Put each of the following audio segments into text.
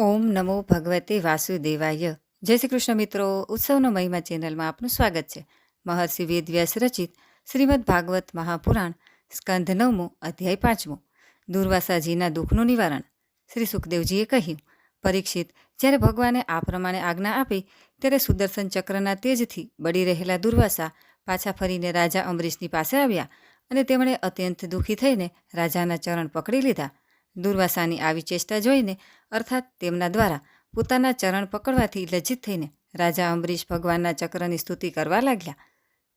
ઓમ નમો ભગવતે વાસુદેવાય. જય શ્રી કૃષ્ણ મિત્રો, ઉત્સવનો મહિમા ચેનલમાં આપનું સ્વાગત છે. મહર્ષિ વેદવ્યાસ રચિત શ્રીમદ ભાગવત મહાપુરાણ સ્કંધ નવમો અધ્યાય પાંચમો. દુર્વાસાજીના દુઃખનું નિવારણ. શ્રી સુખદેવજીએ કહ્યું, પરીક્ષિત, જ્યારે ભગવાને આ પ્રમાણે આજ્ઞા આપી, ત્યારે સુદર્શન ચક્રના તેજથી બળી રહેલા દુર્વાસા પાછા ફરીને રાજા અમરીશની પાસે આવ્યા અને તેમણે અત્યંત દુઃખી થઈને રાજાના ચરણ પકડી લીધા. દુર્વાસાની આવી ચેષ્ટા જોઈને, અર્થાત તેમના દ્વારા, પોતાના ચરણ પકડવાથી લજ્જિત થઈને, રાજા અંબરીશ ભગવાનના ચક્રની સ્તુતિ કરવા લાગ્યા.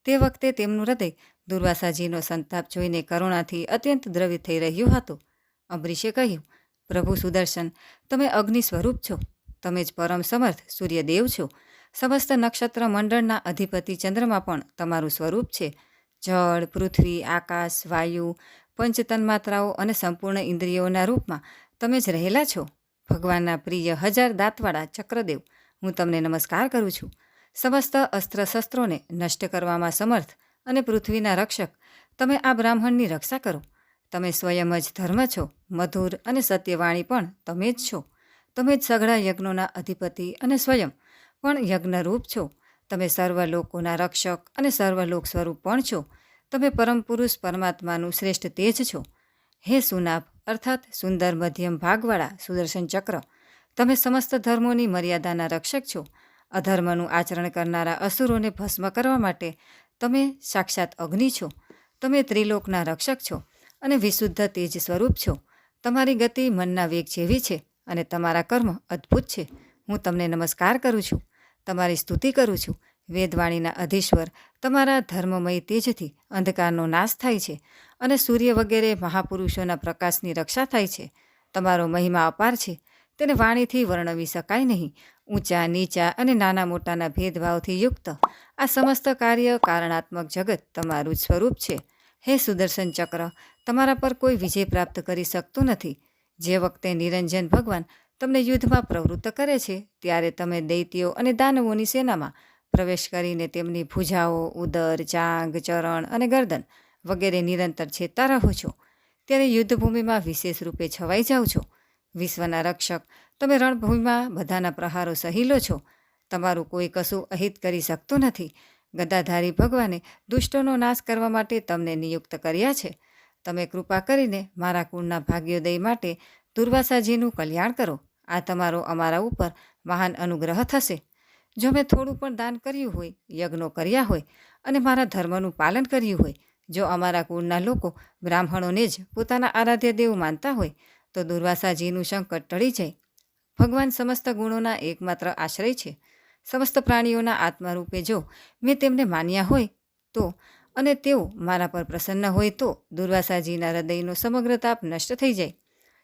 તે વખતે તેમનું હૃદય દુર્વાસાજીનો સંતાપ જોઈને કરુણાથી અત્યંત દ્રવિત થઈ રહ્યું હતું. અંબરીશે કહ્યું, પ્રભુ સુદર્શન, તમે અગ્નિ સ્વરૂપ છો. તમે જ પરમ સમર્થ સૂર્યદેવ છો. સમસ્ત નક્ષત્ર મંડળના અધિપતિ ચંદ્રમાં પણ તમારું સ્વરૂપ છે. જળ, પૃથ્વી, આકાશ, વાયુ, પંચતન માત્રાઓ અને સંપૂર્ણ ઇન્દ્રિયોના રૂપમાં તમે જ રહેલા છો. ભગવાનના પ્રિય હજાર દાંતવાળા ચક્રદેવ, હું તમને નમસ્કાર કરું છું. સમસ્ત અસ્ત્ર શસ્ત્રોને નષ્ટ કરવામાં સમર્થ અને પૃથ્વીના રક્ષક, તમે આ બ્રાહ્મણની રક્ષા કરો. તમે સ્વયં જ ધર્મ છો, મધુર અને સત્યવાણી પણ તમે જ છો. તમે જ સઘળા યજ્ઞોના અધિપતિ અને સ્વયં પણ યજ્ઞરૂપ છો. તમે સર્વ લોકોના રક્ષક અને સર્વલોક સ્વરૂપ પણ છો. તમે પરમ પુરુષ પરમાત્માનું શ્રેષ્ઠ તેજ છો. હે સુનાભ, અર્થાત સુંદર મધ્યમ ભાગવાળા સુદર્શન ચક્ર, તમે સમસ્ત ધર્મોની મર્યાદાના રક્ષક છો. અધર્મનું આચરણ કરનારા અસુરોને ભસ્મ કરવા માટે તમે સાક્ષાત અગ્નિ છો. તમે ત્રિલોકના રક્ષક છો અને વિશુદ્ધ તેજ સ્વરૂપ છો. તમારી ગતિ મનના વેગ જેવી છે અને તમારા કર્મ અદ્ભુત છે. હું તમને નમસ્કાર કરું છું. તમારી સ્તુતિ કરું છું. વેદવાણીના અધીશ્વર, તમારા ધર્મમય તેજથી અંધકારનો નાશ થાય છે અને સૂર્ય વગેરે મહાપુરુષોના પ્રકાશની રક્ષા થાય છે. તમારો મહિમા અપાર છે. તેને વાણીથી વર્ણવી શકાય નહીં. ઊંચા, નીચા અને નાના મોટાના ભેદભાવથી યુક્ત આ સમસ્ત કાર્ય કારણાત્મક જગત તમારું જ સ્વરૂપ છે. હે સુદર્શન ચક્ર, તમારા પર કોઈ વિજય પ્રાપ્ત કરી શકતું નથી. જે વખતે નિરંજન ભગવાન તમને યુદ્ધમાં પ્રવૃત્ત કરે છે, ત્યારે તમે દૈત્યો અને દાનવોની સેનામાં પ્રવેશ કરીને તેમની ભુજાઓ, ઉદર, ચાંગ, ચરણ અને ગરદન વગેરે નિરંતર છેતા રહો છો. ત્યારે યુદ્ધભૂમિમાં વિશેષ રૂપે છવાઈ જાઓ છો. વિશ્વના રક્ષક, તમે રણભૂમિમાં બધાના પ્રહારો સહી લો છો. તમારું કોઈ કશું અહિત કરી શકતું નથી. ગદાધારી ભગવાને દુષ્ટોનો નાશ કરવા માટે તમને નિયુક્ત કર્યા છે. તમે કૃપા કરીને મારા કુળના ભાગ્યોદય માટે દુર્વાસાજીનું કલ્યાણ કરો. આ તમારો અમારા ઉપર મહાન અનુગ્રહ થશે. જો મેં થોડું પણ દાન કર્યું હોય, યજ્ઞો કર્યા હોય અને મારા ધર્મનું પાલન કર્યું હોય, જો અમારા કુળના લોકો બ્રાહ્મણોને જ પોતાના આરાધ્ય દેવ માનતા હોય, તો દુર્વાસાજીનું સંકટ ટળી જાય. ભગવાન સમસ્ત ગુણોના એકમાત્ર આશ્રય છે. સમસ્ત પ્રાણીઓના આત્મારૂપે જો મેં તેમને માન્યા હોય, તો અને તેઓ મારા પર પ્રસન્ન હોય, તો દુર્વાસાજીના હૃદયનો સમગ્ર તાપ નષ્ટ થઈ જાય.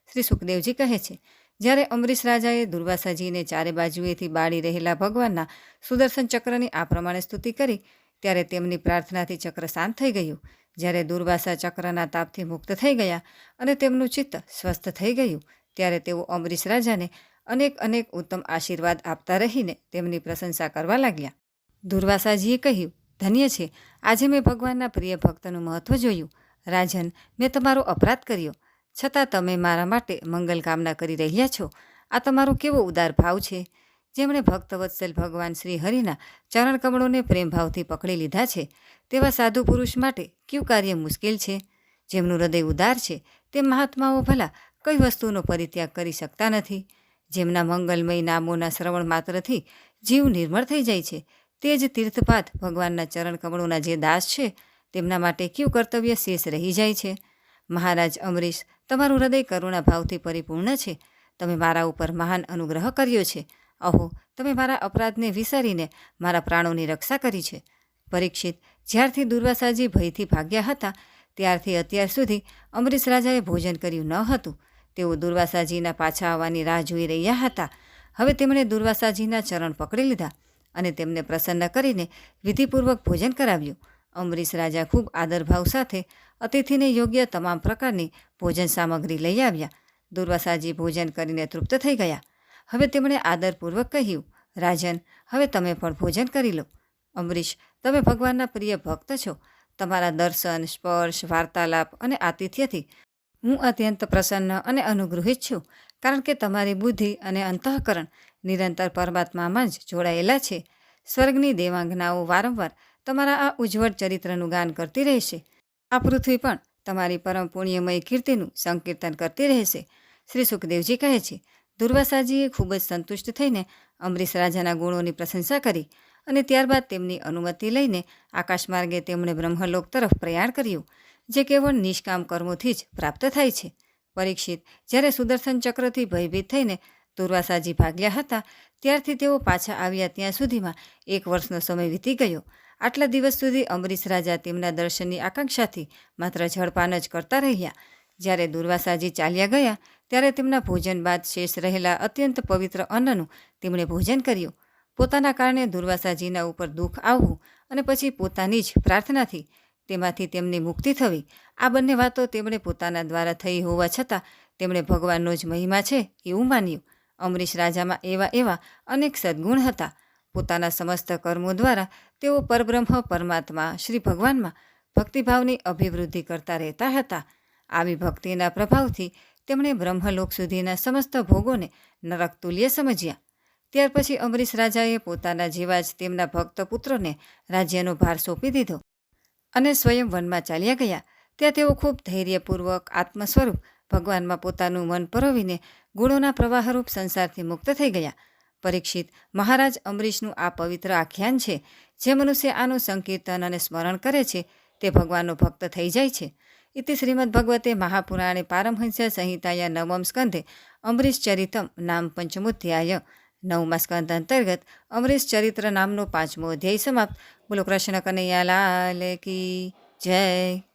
શ્રી સુખદેવજી કહે છે જ્યારે અમરીશ રાજાએ દુર્વાસાજીને ચારે બાજુએથી બાળી રહેલા ભગવાનના સુદર્શન ચક્રની આ પ્રમાણે સ્તુતિ કરી, ત્યારે તેમની પ્રાર્થનાથી ચક્ર શાંત થઈ ગયું. જ્યારે દુર્વાસા ચક્રના તાપથી મુક્ત થઈ ગયા અને તેમનું ચિત્ત સ્વસ્થ થઈ ગયું, ત્યારે તેઓ અમરીશ રાજાને અનેક અનેક ઉત્તમ આશીર્વાદ આપતા રહીને તેમની પ્રશંસા કરવા લાગ્યા. દુર્વાસાજીએ કહ્યું, ધન્ય છે. આજે મેં ભગવાનના પ્રિય ભક્તનું મહત્વ જોયું. રાજન, મેં તમારો અપરાધ કર્યો. છતાં તમે મારા માટે મંગલકામના કરી રહ્યા છો. આ તમારો કેવો ઉદાર ભાવ છે? જેમણે ભક્તવત્સલ ભગવાન શ્રી હરિના ચરણકમળોને પ્રેમભાવથી પકડી લીધા છે, તેવા સાધુ પુરુષ માટે કયું કાર્ય મુશ્કેલ છે? જેમનું હૃદય ઉદાર છે તે મહાત્માઓ ભલા કઈ વસ્તુનો પરિત્યાગ કરી શકતા નથી. જેમના મંગલમય નામોના શ્રવણ માત્રથી જીવ નિર્મળ થઈ જાય છે, તે જ તીર્થપાથ ભગવાનના ચરણકમળોના જે દાસ છે, તેમના માટે કયું કર્તવ્ય શેષ રહી જાય છે? મહારાજ અમરીશ, તમારું હૃદય કરુણા ભાવથી પરિપૂર્ણ છે. તમે મારા ઉપર મહાન અનુગ્રહ કર્યો છે. અહો, તમે મારા અપરાધને વિસરીને મારા પ્રાણોની રક્ષા કરી છે. પરીક્ષિત, જ્યારથી દુર્વાસાજી ભયથી ભાગ્યા હતા, ત્યારથી અત્યાર સુધી અમરીશ રાજાએ ભોજન કર્યું ન હતું. તેઓ દુર્વાસાજીના પાછા આવવાની રાહ જોઈ રહ્યા હતા. હવે તેમણે દુર્વાસાજીના ચરણ પકડી લીધા અને તેમને પ્રસન્ન કરીને વિધિપૂર્વક ભોજન કરાવ્યું. અમરીશ રાજા ખૂબ આદરભાવ સાથે અતિથિને યોગ્ય તમામ પ્રકારની ભોજન સામગ્રી લઈ આવ્યા. દુર્વાસાજી ભોજન કરીને તૃપ્ત થઈ ગયા. હવે તેમણે આદરપૂર્વક કહ્યું, રાજન, હવે તમે પણ ભોજન કરી લો. અમરીશ, તમે ભગવાનના પ્રિય ભક્ત છો. તમારા દર્શન, સ્પર્શ, વાર્તાલાપ અને આતિથ્યથી હું અત્યંત પ્રસન્ન અને અનુગૃહિત છું, કારણ કે તમારી બુદ્ધિ અને અંતઃકરણ નિરંતર પરમાત્મામાં જ જોડાયેલા છે. સ્વર્ગની દેવાંગનાઓ વારંવાર તમારા આ ઉજ્જવળ ચરિત્રનું ગાન કરતી રહેશે. આ પૃથ્વી પણ તમારી પરમ પુણ્યમય કીર્તિનું સંકીર્તન કરતી રહેશે. શ્રી સુખદેવજી કહે છે, દુર્વાસાજીએ ખૂબ જ સંતુષ્ટ થઈને અમરીશ રાજાના ગુણોની પ્રશંસા કરી અને ત્યારબાદ તેમની અનુમતિ લઈને આકાશમાર્ગે તેમણે બ્રહ્મલોક તરફ પ્રયાણ કર્યું, જે કેવળ નિષ્કામ કર્મોથી જ પ્રાપ્ત થાય છે. પરીક્ષિત જ્યારે સુદર્શન ચક્રથી ભયભીત થઈને દુર્વાસાજી ભાગ્યા હતા, ત્યારથી તેઓ પાછા આવ્યા ત્યાં સુધીમાં એક વર્ષનો સમય વીતી ગયો. આટલા દિવસ સુધી અમરીશ રાજા તેમના દર્શનની આકાંક્ષાથી માત્ર ઝડપાન જ કરતા રહ્યા. જ્યારે દુર્વાસાજી ચાલ્યા ગયા, ત્યારે તેમના ભોજન બાદ શેષ રહેલા અત્યંત પવિત્ર અન્નનું તેમણે ભોજન કર્યું. પોતાના કારણે દુર્વાસાજીના ઉપર દુઃખ આવવું અને પછી પોતાની જ પ્રાર્થનાથી તેમાંથી તેમની મુક્તિ થવી, આ બંને વાતો તેમણે પોતાના દ્વારા થઈ હોવા છતાં તેમણે ભગવાનનો જ મહિમા છે એવું માન્યું. અમરીશ રાજામાં એવા એવા અનેક સદગુણ હતા. પોતાના સમસ્ત કર્મો દ્વારા તેઓ પરબ્રહ્મ પરમાત્મા શ્રી ભગવાનમાં ભક્તિભાવની અભિવૃદ્ધિ કરતા રહેતા હતા. આવી ભક્તિના પ્રભાવથી તેમણે બ્રહ્મલોક સુધીના સમસ્ત ભોગોને નરક તુલ્ય સમજ્યા. ત્યાર પછી અમરીશ રાજાએ પોતાના જેવા જ તેમના ભક્ત પુત્રોને રાજ્યનો ભાર સોંપી દીધો અને સ્વયં વનમાં ચાલ્યા ગયા. ત્યાં તેઓ ખૂબ ધૈર્યપૂર્વક આત્મ સ્વરૂપ ભગવાનમાં પોતાનું મન પરોવીને ગુણોના પ્રવાહરૂપ સંસારથી મુક્ત થઈ ગયા. પરીક્ષિત. મહારાજ અમરીશનું આ પવિત્ર આખ્યાન છે, જે મનુષ્ય આનું સંકીર્તન અને સ્મરણ કરે છે, તે ભગવાનનો ભક્ત થઈ જાય છે. ઇતિ શ્રીમદ ભગવતે મહાપુરાણે પારમહંસ્ય સંહિતાયા નવમ સ્કંધે અમરીશ ચરિતમ નામ પંચમોધ્યાય નવમા સ્કંદ અંતર્ગત અમરીશ ચરિત્ર નામનો પાંચમો અધ્યાય સમાપ્ત. બોલો કૃષ્ણ કનૈયા લાલ કી જય.